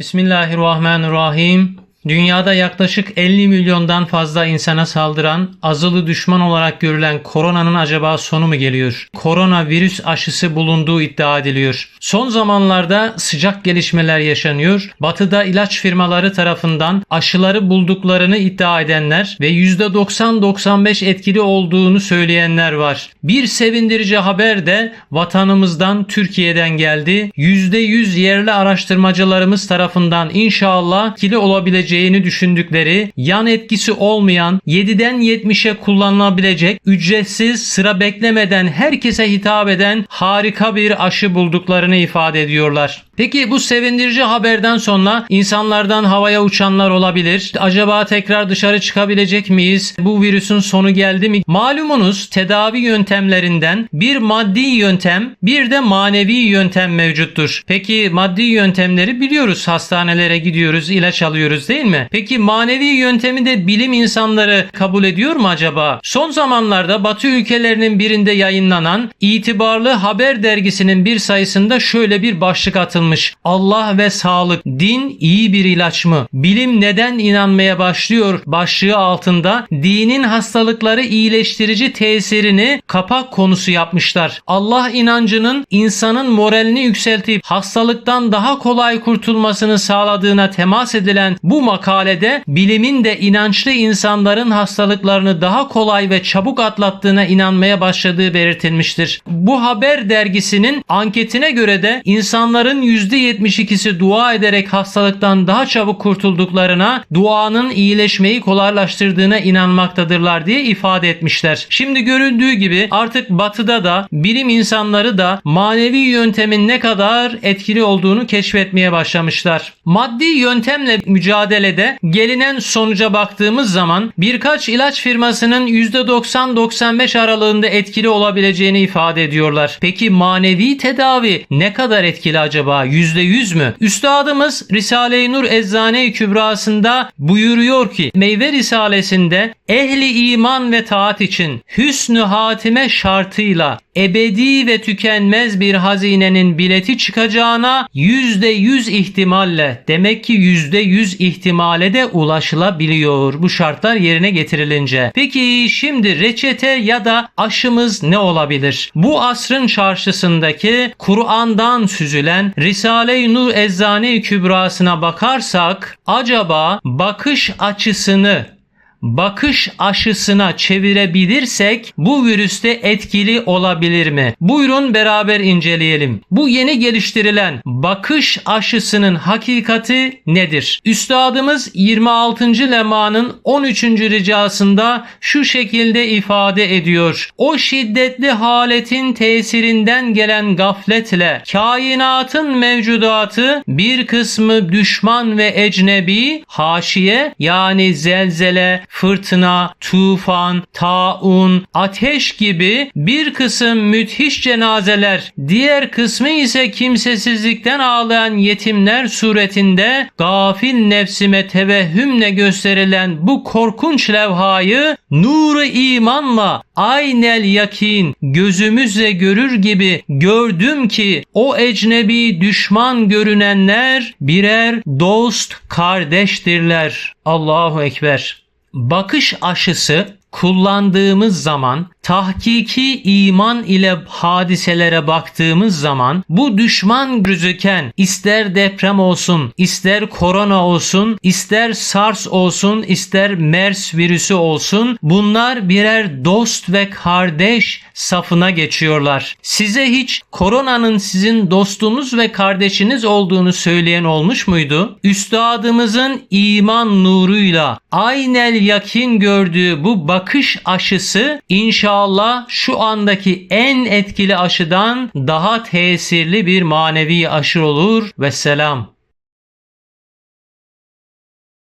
Bismillahirrahmanirrahim. Dünyada yaklaşık 50 milyondan fazla insana saldıran, azılı düşman olarak görülen koronanın acaba sonu mu geliyor? Korona virüs aşısı bulunduğu iddia ediliyor. Son zamanlarda sıcak gelişmeler yaşanıyor. Batıda ilaç firmaları tarafından aşıları bulduklarını iddia edenler ve %90-95 etkili olduğunu söyleyenler var. Bir sevindirici haber de vatanımızdan Türkiye'den geldi. %100 yerli araştırmacılarımız tarafından inşallah etkili olabileceğini düşündükleri, yan etkisi olmayan, 7'den 70'e kullanılabilecek, ücretsiz, sıra beklemeden herkese hitap eden harika bir aşı bulduklarını ifade ediyorlar. Peki bu sevindirici haberden sonra insanlardan havaya uçanlar olabilir. Acaba tekrar dışarı çıkabilecek miyiz? Bu virüsün sonu geldi mi? Malumunuz tedavi yöntemlerinden bir maddi yöntem, bir de manevi yöntem mevcuttur. Peki maddi yöntemleri biliyoruz. Hastanelere gidiyoruz, ilaç alıyoruz değil mi? Peki manevi yöntemi de bilim insanları kabul ediyor mu acaba? Son zamanlarda Batı ülkelerinin birinde yayınlanan itibarlı haber dergisinin bir sayısında şöyle bir başlık atılmış. Allah ve sağlık, din iyi bir ilaç mı? Bilim neden inanmaya başlıyor? Başlığı altında dinin hastalıkları iyileştirici tesirini kapak konusu yapmışlar. Allah inancının insanın moralini yükseltip hastalıktan daha kolay kurtulmasını sağladığına temas edilen bu makalede bilimin de inançlı insanların hastalıklarını daha kolay ve çabuk atlattığına inanmaya başladığı belirtilmiştir. Bu haber dergisinin anketine göre de insanların %72'si dua ederek hastalıktan daha çabuk kurtulduklarına, duanın iyileşmeyi kolaylaştırdığına inanmaktadırlar diye ifade etmişler. Şimdi göründüğü gibi artık batıda da bilim insanları da manevi yöntemin ne kadar etkili olduğunu keşfetmeye başlamışlar. Maddi yöntemle mücadelede gelinen sonuca baktığımız zaman birkaç ilaç firmasının %90-95 aralığında etkili olabileceğini ifade ediyorlar. Peki manevi tedavi ne kadar etkili acaba? %100 mü? Üstadımız Risale-i Nur Eczane-i Kübrası'nda buyuruyor ki meyve risalesinde ehli iman ve taat için hüsnü hatime şartıyla ebedi ve tükenmez bir hazinenin bileti çıkacağına %100 ihtimalle demek ki %100 ihtimale de ulaşılabiliyor bu şartlar yerine getirilince. Peki şimdi reçete ya da aşımız ne olabilir? Bu asrın çarşısındaki Kur'an'dan süzülen Risale-i Nur Eczane-i Kübrası'na bakarsak acaba bakış açısını bakış aşısına çevirebilirsek bu virüste etkili olabilir mi? Buyurun beraber inceleyelim. Bu yeni geliştirilen bakış aşısının hakikati nedir? Üstadımız 26. lemanın 13. ricasında şu şekilde ifade ediyor. O şiddetli haletin tesirinden gelen gafletle kainatın mevcudatı bir kısmı düşman ve ecnebi haşiye yani zelzele, fırtına, tufan, taun, ateş gibi bir kısım müthiş cenazeler, diğer kısmı ise kimsesizlikten ağlayan yetimler suretinde gafil nefsime tevehhümle gösterilen bu korkunç levhayı nuru imanla aynel yakin gözümüzle görür gibi gördüm ki o ecnebi düşman görünenler birer dost kardeştirler. Allahu Ekber bakış aşısı kullandığımız zaman tahkiki iman ile hadiselere baktığımız zaman bu düşman gözüken ister deprem olsun, ister korona olsun, ister SARS olsun, ister MERS virüsü olsun bunlar birer dost ve kardeş safına geçiyorlar. Size hiç koronanın sizin dostunuz ve kardeşiniz olduğunu söyleyen olmuş muydu? Üstadımızın iman nuruyla aynel yakin gördüğü bu bakış aşısı inşallah şu andaki en etkili aşıdan daha tesirli bir manevi aşı olur ve selam.